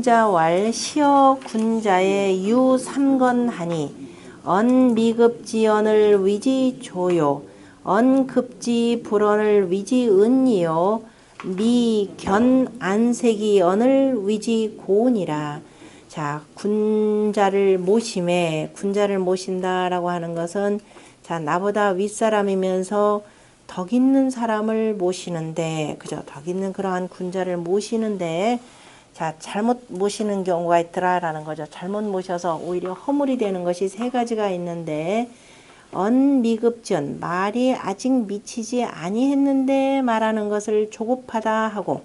군자왈 시어 군자의 유 삼건하니 언미급지언을 위지조요 언급지 불언을 위지은이요 미견 안색이 언을 위지고니라. 자 군자를 모심에 군자를 모신다라고 하는 것은 자 나보다 윗사람이면서 덕 있는 사람을 모시는데 그죠? 덕 있는 그러한 군자를 모시는데 자 잘못 모시는 경우가 있더라라는 거죠 잘못 모셔서 오히려 허물이 되는 것이 세 가지가 있는데 언미급전 말이 아직 미치지 아니했는데 말하는 것을 조급하다 하고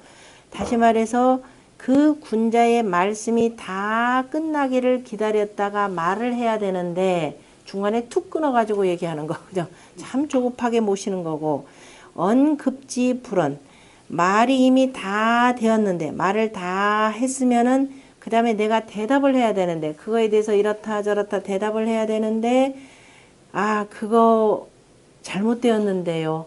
다시 말해서 그 군자의 말씀이 다 끝나기를 기다렸다가 말을 해야 되는데 중간에 툭 끊어가지고 얘기하는 거 그죠? 참 조급하게 모시는 거고 언급지 불언 말이 이미 다 되었는데 말을 다 했으면은 그 다음에 내가 대답을 해야 되는데 그거에 대해서 이렇다 저렇다 대답을 해야 되는데 아 그거 잘못되었는데요.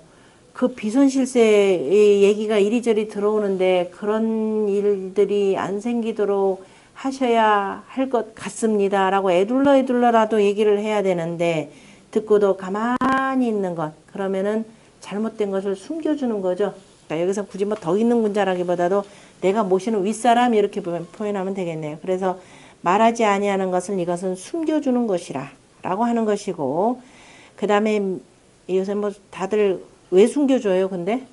그 비손실세의 얘기가 이리저리 들어오는데 그런 일들이 안 생기도록 하셔야 할 것 같습니다. 라고 애둘러 애둘러라도 얘기를 해야 되는데 듣고도 가만히 있는 것. 그러면은 잘못된 것을 숨겨주는 거죠. 그러니까 여기서 굳이 뭐 더 있는 군자라기보다도 내가 모시는 윗사람 이렇게 표현하면 되겠네요. 그래서 말하지 아니하는 것은 이것은 숨겨주는 것이라 라고 하는 것이고 그 다음에 요새 뭐 다들 왜 숨겨줘요 근데?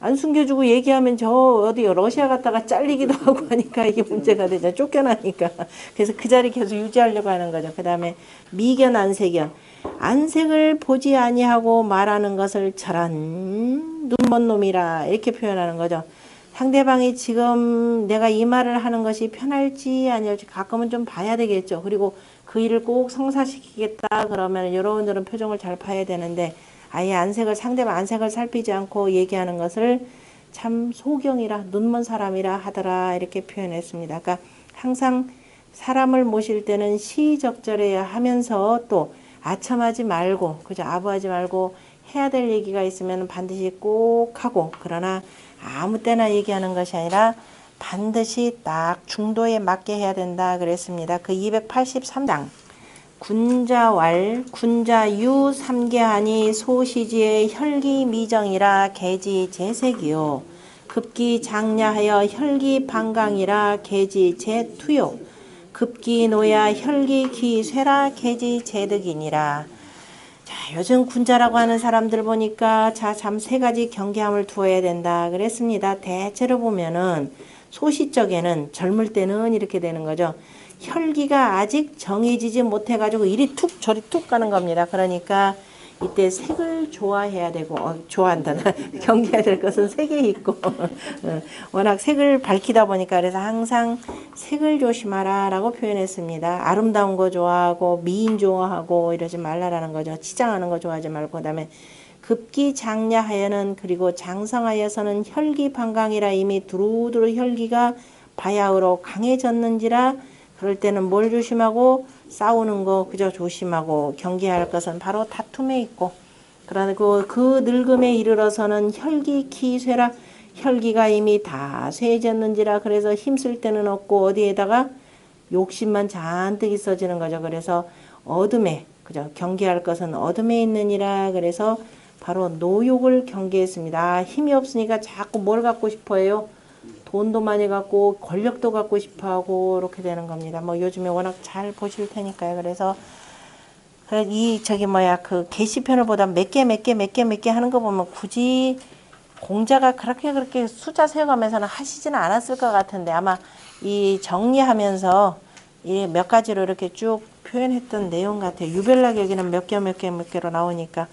안 숨겨주고 얘기하면 저 어디 러시아 갔다가 잘리기도 하고 하니까 이게 문제가 되죠. 쫓겨나니까. 그래서 그 자리 계속 유지하려고 하는 거죠. 그 다음에 미견 안색견. 안색을 보지 아니하고 말하는 것을 저런 눈먼 놈이라 이렇게 표현하는 거죠. 상대방이 지금 내가 이 말을 하는 것이 편할지 아닐지 가끔은 좀 봐야 되겠죠. 그리고 그 일을 꼭 성사시키겠다 그러면 여러분들은 표정을 잘 봐야 되는데 아예 안색을 상대방 안색을 살피지 않고 얘기하는 것을 참 소경이라 눈먼 사람이라 하더라 이렇게 표현했습니다. 그러니까 항상 사람을 모실 때는 시적절해야 하면서 또 아첨하지 말고 그죠 아부하지 말고 해야 될 얘기가 있으면 반드시 꼭 하고 그러나 아무 때나 얘기하는 것이 아니라 반드시 딱 중도에 맞게 해야 된다 그랬습니다. 그 283장 군자왈 군자유 삼계하니 소시지의 혈기 미정이라 개지 재색이요. 급기 장냐하여 혈기 방강이라 개지 재투요. 급기 노야 혈기 기쇠라 개지 재득이니라. 자 요즘 군자라고 하는 사람들 보니까 자 잠 세 가지 경계함을 두어야 된다 그랬습니다. 대체로 보면은 소시적에는 젊을 때는 이렇게 되는 거죠. 혈기가 아직 정해지지 못해가지고 이리 툭 저리 툭 가는 겁니다. 그러니까 이때 색을 좋아해야 되고 어, 좋아한다 경계해야 될 것은 색에 있고. 어, 워낙 색을 밝히다 보니까 그래서 항상 색을 조심하라 라고 표현했습니다. 아름다운 거 좋아하고 미인 좋아하고 이러지 말라라는 거죠. 치장하는 거 좋아하지 말고 그 다음에 급기 장야하여는 그리고 장성하여서는 혈기 방광이라 이미 두루두루 혈기가 바야흐로 강해졌는지라 그럴 때는 뭘 조심하고 싸우는 거 그저 조심하고 경계할 것은 바로 다툼에 있고 그러고 그 늙음에 이르러서는 혈기 키쇠라 혈기가 이미 다 쇠해졌는지라 그래서 힘쓸 때는 없고 어디에다가 욕심만 잔뜩 있어지는 거죠. 그래서 어둠에 그죠 경계할 것은 어둠에 있느니라 그래서 바로 노욕을 경계했습니다. 아, 힘이 없으니까 자꾸 뭘 갖고 싶어 해요? 돈도 많이 갖고 권력도 갖고 싶어 하고 이렇게 되는 겁니다. 뭐 요즘에 워낙 잘 보실 테니까요. 그래서 이 저기 뭐야 그 게시편을 보다 몇 개 몇 개 몇 개 몇 개 하는 거 보면 굳이 공자가 그렇게 그렇게 숫자 세어가면서는 하시지는 않았을 것 같은데 아마 이 정리하면서 이 몇 가지로 이렇게 쭉 표현했던 내용 같아요. 유별나게 여기는 몇 개 몇 개 몇 개로 나오니까